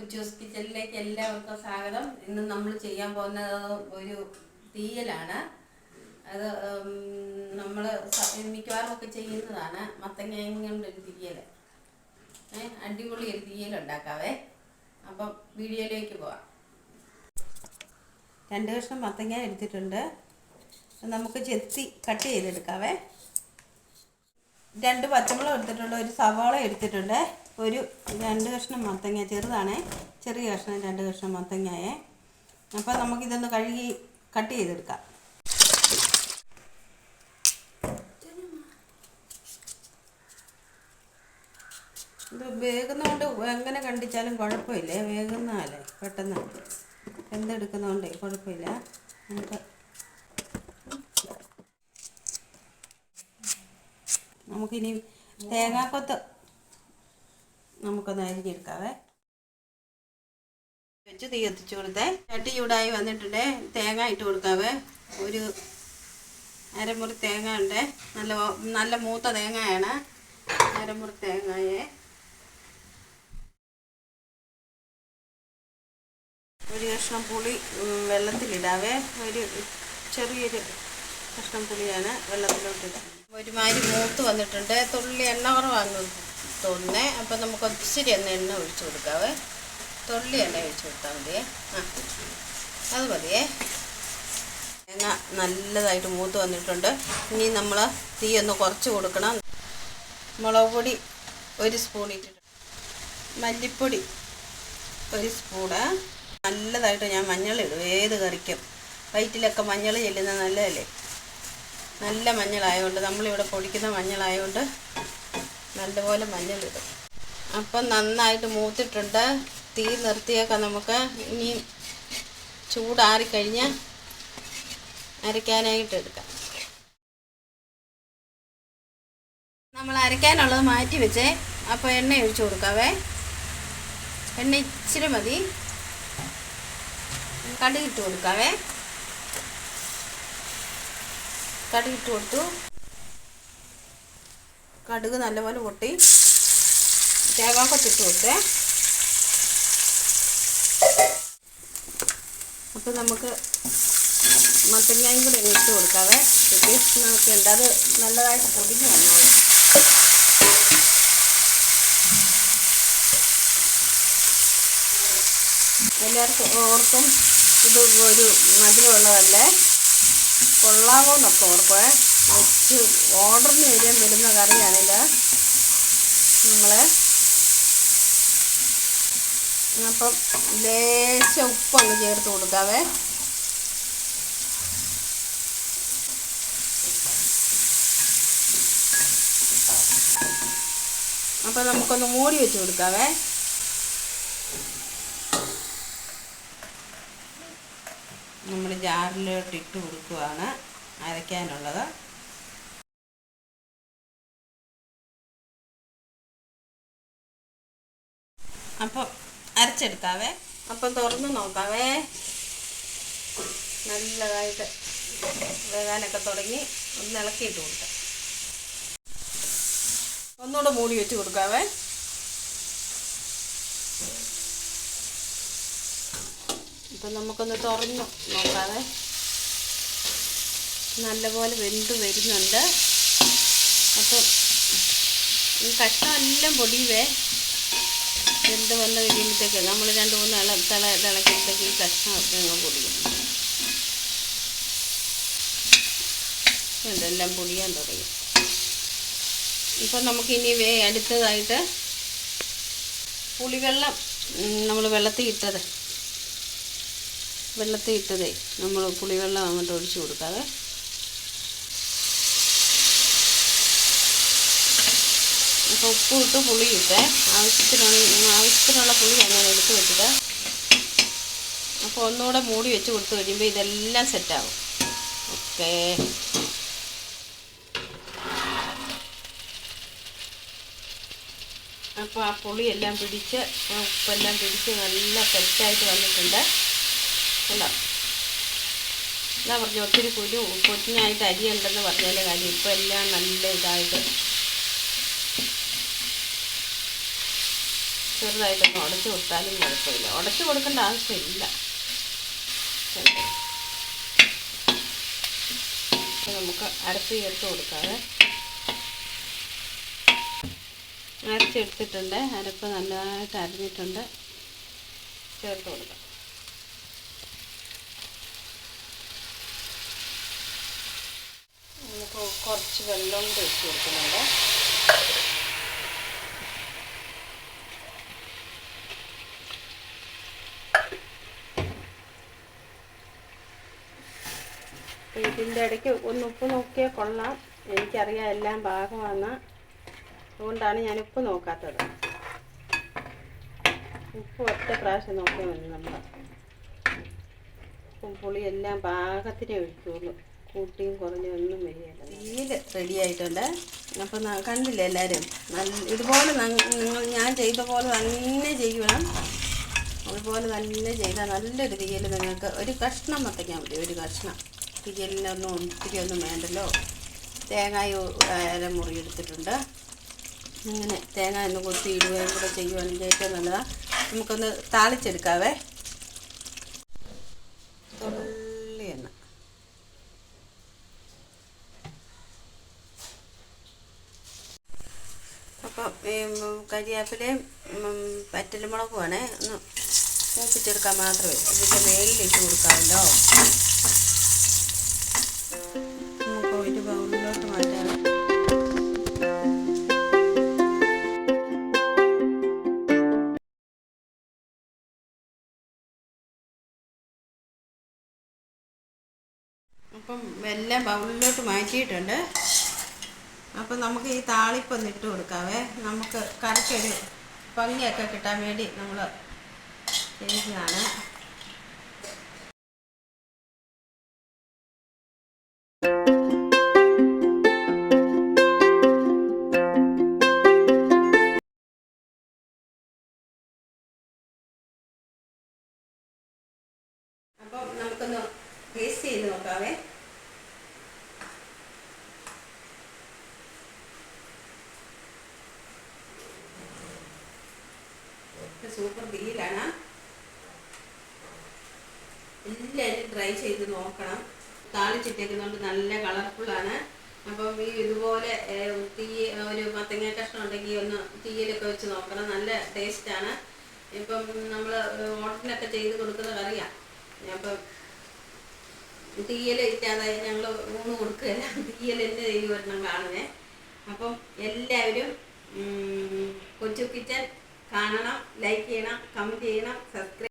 ഉച്ചൂസ് കിച്ചണിലേക്ക് എല്ലാവർക്കും സ്വാഗതം. ഇന്ന് നമ്മൾ ചെയ്യാൻ പോകുന്നത് ഒരു തീയലാണ്. അത് നമ്മൾ മിക്കവാറും ഒക്കെ ചെയ്യുന്നതാണ്. മത്തങ്ങയും കൊണ്ടൊരു തീയൽ അടിപൊളി ഒരു തീയൽ ഉണ്ടാക്കാവേ അപ്പം വീഡിയോയിലേക്ക് പോവാം. രണ്ട് കഷ്ണം മത്തങ്ങ എടുത്തിട്ടുണ്ട്. നമുക്ക് ചെത്തി കട്ട് ചെയ്തെടുക്കാവേ. രണ്ട് പച്ചമുളക് എടുത്തിട്ടുണ്ട് ഒരു സവാള എടുത്തിട്ടുണ്ട്. ഒരു രണ്ട് കഷ്ണം മത്തങ്ങ ചെറുതാണേ. ചെറിയ കഷ്ണം രണ്ട് കഷ്ണം മത്തങ്ങയെ അപ്പോൾ നമുക്കിതൊന്ന് കഴുകി കട്ട് ചെയ്തെടുക്കാം. ഇത് വേകുന്നതുകൊണ്ട് എങ്ങനെ കണ്ടിച്ചാലും കുഴപ്പമില്ലേ. വേകുന്നതല്ലേ പെട്ടെന്ന്. എന്തെടുക്കുന്നതുകൊണ്ടേ കുഴപ്പമില്ല. നമുക്ക് നമുക്കിനി തേങ്ങാക്കൊത്ത് നമുക്കൊന്ന് അരിഞ്ഞെടുക്കാവേ. വെച്ച് തീ എത്തിച്ചു കൊടുത്തേ. ചട്ടി ചൂടായി വന്നിട്ടുണ്ട്. തേങ്ങ ഇട്ട് കൊടുക്കാവേ. ഒരു അരമുറി തേങ്ങ ഉണ്ട്. നല്ല നല്ല മൂത്ത തേങ്ങയാണ്. അരമുറി തേങ്ങയെ. ഒരു കഷ്ണം പുളി വെള്ളത്തിലിടാവേ. ഒരു ചെറിയൊരു കഷ്ണം പുളിയാണ് വെള്ളത്തിലോട്ടിടാം ഒരുമാതിരി മൂത്ത് വന്നിട്ടുണ്ട്. തുള്ളി എണ്ണ കുറവാന്ന് തോന്നുന്നേ. അപ്പം നമുക്ക് ഒത്തിരി ഒന്ന് എണ്ണ ഒഴിച്ചു കൊടുക്കാവേ തുള്ളി എണ്ണ ഒഴിച്ചു കൊടുത്താൽ മതിയേ ആ അത് മതിയേ. തേങ്ങ നല്ലതായിട്ട് മൂത്ത് വന്നിട്ടുണ്ട്. ഇനി നമ്മൾ തീ ഒന്ന് കുറച്ച് കൊടുക്കണം. മുളക് പൊടി ഒരു സ്പൂൺ ഇട്ടിട്ട് മല്ലിപ്പൊടി ഒരു സ്പൂണ്. നല്ലതായിട്ട് ഞാൻ മഞ്ഞളിടും ഏത് കറിക്കും. വയറ്റിലൊക്കെ മഞ്ഞൾ ചെല്ലുന്നത് നല്ലതല്ലേ? നല്ല മഞ്ഞളായതുകൊണ്ട് നമ്മളിവിടെ പൊടിക്കുന്ന മഞ്ഞളായതുകൊണ്ട് നല്ലപോലെ മഞ്ഞളിടും. അപ്പം നന്നായിട്ട് മൂത്തിട്ടുണ്ട്. തീ നിർത്തിയൊക്കെ നമുക്ക്. ഇനി ചൂടാറിക്കഴിഞ്ഞ് അരയ്ക്കാനായിട്ട് എടുക്കാം. നമ്മൾ അരയ്ക്കാനുള്ളത് മാറ്റി വെച്ചേ. അപ്പോൾ എണ്ണ ഒഴിച്ചു കൊടുക്കാവേ. എണ്ണ ഇച്ചിരി മതി. കടുകിട്ട് കൊടുക്കാവേ. കടുകിട്ട് കൊടുത്തു. കടുക് നല്ലപോലെ പൊട്ടി. തേങ്ങാക്കൊത്തിട്ട് കൊടുത്തേ. അപ്പോൾ നമുക്ക് മത്തങ്ങയും കൂടെ ഇട്ട് കൊടുക്കാവേ. നമുക്ക് ഉണ്ട് അത് നല്ലതായിട്ട് പൊടിഞ്ഞ് വന്നോളൂ എല്ലാവർക്കും ഓർക്കും ഇത് ഒരു മധുരമുള്ളതല്ലേ? കൊള്ളാമോ ഓർക്കുവേ വെച്ച് ഓർഡറിന് വരാൻ വരുന്ന കറിയാണിത്. നമ്മളെ അപ്പം ലേശ ഉപ്പങ്ങ് ചേർത്ത് കൊടുക്കാവേ. അപ്പം നമുക്കൊന്ന് മൂടി വെച്ച് കൊടുക്കാവേ. നമ്മൾ ജാറിലോട്ട് ഇട്ട് കൊടുക്കുകയാണ് അരയ്ക്കാനുള്ളത്. അപ്പോൾ അരച്ചെടുക്കാവേ അപ്പം തുറന്ന് നോക്കാവേ. നല്ലതായിട്ട് വേകാനൊക്കെ തുടങ്ങി ഒന്ന് ഇളക്കിയിട്ട് കൊടുക്കാം. ഒന്നുകൂടെ മൂടി വെച്ച് കൊടുക്കാവേ. ഇപ്പം നമുക്കൊന്ന് തുറന്നു നോക്കാതെ നല്ലപോലെ വെന്ത് വരുന്നുണ്ട്. അപ്പം ഈ കഷ്ണമെല്ലാം പൊടിയുവേ. വെന്ത് വന്ന് കഴിയുമ്പോഴത്തേക്ക് നമ്മൾ രണ്ട് മൂന്ന് ഇള തിള തിളക്കുമ്പോഴത്തേക്ക് ഈ കഷ്ണമൊക്കെ ഞങ്ങൾ പൊടിയും. ഇതെല്ലാം പൊടിയാൻ തുടങ്ങി. ഇപ്പം നമുക്കിനി വേ അടുത്തതായിട്ട് പുളിവെള്ളം നമ്മൾ വെള്ളത്തിൽ ഇട്ടത്. വെള്ളത്തിൽ ഇട്ടതേ. നമ്മൾ പുളിവെള്ളം അങ്ങോട്ട് ഒഴിച്ചു കൊടുക്കാതെ അപ്പോൾ ഉപ്പ് ഇട്ട് ഇട്ടേ. ആവശ്യത്തിനുള്ള ആവശ്യത്തിനുള്ള പുളി ഞാൻ എടുത്ത് വെച്ചത് അപ്പോൾ ഒന്നുകൂടെ മൂടി വെച്ച് കൊടുത്തു കഴിയുമ്പോൾ ഇതെല്ലാം സെറ്റാവും ഓക്കേ. അപ്പോൾ ആ പുളിയെല്ലാം പിടിച്ച് ഉപ്പെല്ലാം പിടിച്ച് നല്ല സെറ്റായിട്ട് വന്നിട്ടുണ്ട്. കണ്ടോ എന്താ പറഞ്ഞു ഒത്തിരി കുരു കുഞ്ഞായിട്ട് അരിയുണ്ടെന്ന് പറഞ്ഞതിന്റെ കാര്യം ഇപ്പം എല്ലാം നല്ല ഇതായിട്ട്. ചെറുതായിട്ടൊന്ന് ഉടച്ചു കൊടുത്താലും കുഴപ്പമില്ല. ഉടച്ചു കൊടുക്കേണ്ട ആവശ്യമില്ല. നമുക്ക് അരച്ച് ചേർത്ത് കൊടുക്കാതെ അരച്ചെടുത്തിട്ടുണ്ട്. അരപ്പ് നല്ലതായിട്ട് അരഞ്ഞിട്ടുണ്ട്. ചേർത്ത് കൊടുക്കാം നമുക്ക് കുറച്ച് വെള്ളം കൂടെ ഒഴിച്ച് കൊടുക്കുന്നുണ്ട്. ഇതിന്റെ ഇടയ്ക്ക് ഒന്ന് ഉപ്പ് നോക്കിയാൽ കൊള്ളാം. എനിക്കറിയാം എല്ലാം പാകമാണ്. അതുകൊണ്ടാണ് ഞാൻ ഉപ്പ് നോക്കാത്തത്. ഉപ്പ് ഒറ്റ പ്രാവശ്യം നോക്കിയാൽ മതി നമ്മൾ ഉപ്പും പുളി എല്ലാം പാകത്തിനെ ഒഴിക്കുള്ളൂ. കൂട്ടിയും കുറഞ്ഞും ഒന്നും വരികയില്ല. തീയിൽ റെഡി ആയിട്ടുണ്ട്. അപ്പം കണ്ടില്ല എല്ലാവരും നല്ല ഇതുപോലെ നിങ്ങൾ ഞാൻ ചെയ്ത പോലെ തന്നെ ചെയ്യണം. അതുപോലെ തന്നെ ചെയ്താൽ നല്ലൊരു തീയൽ നിങ്ങൾക്ക്. ഒരു കഷ്ണം മത്തയ്ക്കാൻ മതി ഒരു കഷ്ണം. തീയലിനൊന്നും ഒത്തിരി ഒന്നും വേണ്ടല്ലോ. തേങ്ങായ അര മുറി എടുത്തിട്ടുണ്ട്. അങ്ങനെ തേങ്ങ ഒന്ന് കൊത്തി ഇടുകയും കൂടെ ചെയ്യുവാണെങ്കിൽ ഏറ്റവും നല്ലതാണ് നമുക്കൊന്ന് താളിച്ചെടുക്കാവേ. കരിയാപ്പിലയും പറ്റലുമുളകുമാണ് ഒന്ന് മൂപ്പിച്ചെടുക്കാൻ മാത്രമേ ഇതിന്റെ മേലിൽ ഇട്ട് കൊടുക്കാമല്ലോ. നമുക്ക് ബൗളിലോട്ട് അപ്പം എല്ലാം ബൗളിലോട്ട് മാറ്റിയിട്ടുണ്ട്. അപ്പം നമുക്ക് ഈ താളിപ്പൊന്ന് ഇട്ട് കൊടുക്കാവേ. നമുക്ക് കറിക്കൊരു ഭംഗിയൊക്കെ കിട്ടാൻ വേണ്ടി നമ്മൾ ചെയ്യുന്നതാണ്. അപ്പം നമുക്കൊന്ന് ടേസ്റ്റ് ചെയ്ത് നോക്കാവേ ഇത് സൂപ്പർ ഡീലാണ് എല്ലാവരും ട്രൈ ചെയ്ത് നോക്കണം. താളി താളിച്ചിട്ടേക്കുന്നതുകൊണ്ട് നല്ല കളർഫുള്ളാണ് അപ്പം ഈ ഇതുപോലെ തീ ഒരു മത്തങ്ങ കഷ്ണം ഉണ്ടെങ്കിൽ ഒന്ന് തീയിലൊക്കെ വെച്ച് നോക്കണം. നല്ല ടേസ്റ്റാണ് ഇപ്പം നമ്മൾ ഓട്ടനൊക്കെ ചെയ്ത് കൊടുക്കുന്ന കറിയാണ് അപ്പം തീയൽ ഇല്ലാതെ ഞങ്ങൾ ഊണ് കൊടുക്കുകയല്ല. തീയൽ എന്റെ കയ്യിൽ വരണം കാണുന്നേ. അപ്പം എല്ലാവരും കൊച്ചു കിച്ചൻ കാണണം ലൈക്ക് ചെയ്യണം കമന്റ് ചെയ്യണം സബ്സ്ക്രൈബ്